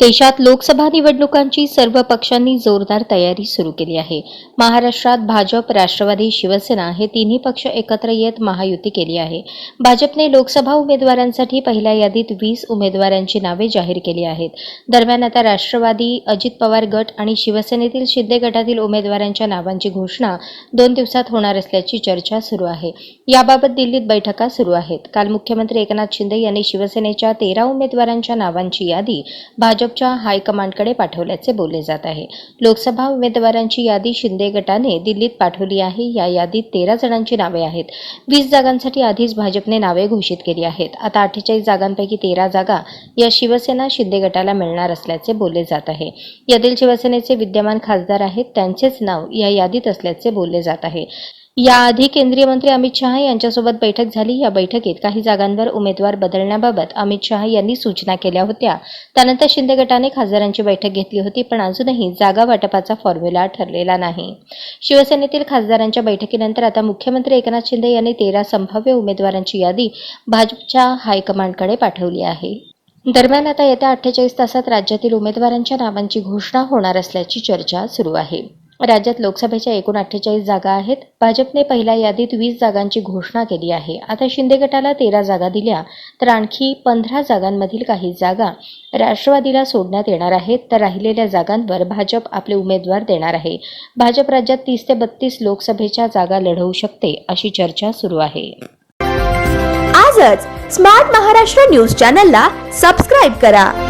देशात लोकसभा निवडणुकांची सर्व पक्षांनी जोरदार तयारी सुरू केली आहे. महाराष्ट्रात भाजप राष्ट्रवादी शिवसेना हे तिन्ही पक्ष एकत्र येत महायुती केली आहे. भाजपने लोकसभा उमेदवारांसाठी पहिल्या यादीत वीस उमेदवारांची नावे जाहीर केली आहेत. दरम्यान आता राष्ट्रवादी अजित पवार गट आणि शिवसेनेतील शिंदे गटातील उमेदवारांच्या नावांची घोषणा दोन दिवसात होणार असल्याची चर्चा सुरू आहे. याबाबत दिल्लीत बैठका सुरू आहेत. काल मुख्यमंत्री एकनाथ शिंदे यांनी शिवसेनेच्या तेरा उमेदवारांच्या नावांची यादी भाजप भाजपच्या हायकमांडकडे पाठवल्याचे बोलले जात आहे. लोकसभा उमेदवारांची यादी शिंदे गटाने दिल्लीत पाठवली आहे. या यादीत तेरा जणांची नावे आहेत. वीस जागांसाठी आधीच भाजपने नावे घोषित केली आहेत. आता अठ्ठेचाळीस जागांपैकी तेरा जागा या शिवसेना शिंदे गटाला मिळणार असल्याचे बोलले जात आहे. यातील शिवसेनेचे विद्यमान खासदार आहेत. त्यांचेच नाव या यादीत असल्याचे बोलले जात आहे. याआधी केंद्रीय मंत्री अमित शहा यांच्यासोबत बैठक झाली. या बैठकीत काही जागांवर उमेदवार बदलण्याबाबत अमित शहा यांनी सूचना केल्या होत्या. त्यानंतर शिंदे गटाने खासदारांची बैठक घेतली होती पण अजूनही जागा वाटपाचा फॉर्म्युला ठरलेला नाही. शिवसेनेतील खासदारांच्या बैठकीनंतर आता मुख्यमंत्री एकनाथ शिंदे यांनी तेरा संभाव्य उमेदवारांची यादी भाजपच्या हायकमांडकडे पाठवली आहे. दरम्यान आता येत्या अठ्ठेचाळीस तासात राज्यातील उमेदवारांच्या नावांची घोषणा होणार असल्याची चर्चा सुरू आहे. राज्यात लोकसभेच्या एकूण अठ्ठेचाळीस जागा आहेत. भाजपने पहिल्या यादीत वीस जागांची घोषणा केली आहे. आता शिंदे गटाला तेरा जागा दिल्या तर आणखी पंधरा जागांमधील काही जागा राष्ट्रवादीला सोडण्यात येणार आहेत. तर राहिलेल्या जागांवर भाजप आपले उमेदवार देणार आहे. भाजप राज्यात तीस ते बत्तीस लोकसभेच्या जागा लढवू शकते अशी चर्चा सुरू आहे. आजच स्मार्ट महाराष्ट्र न्यूज चॅनलला सबस्क्राईब करा.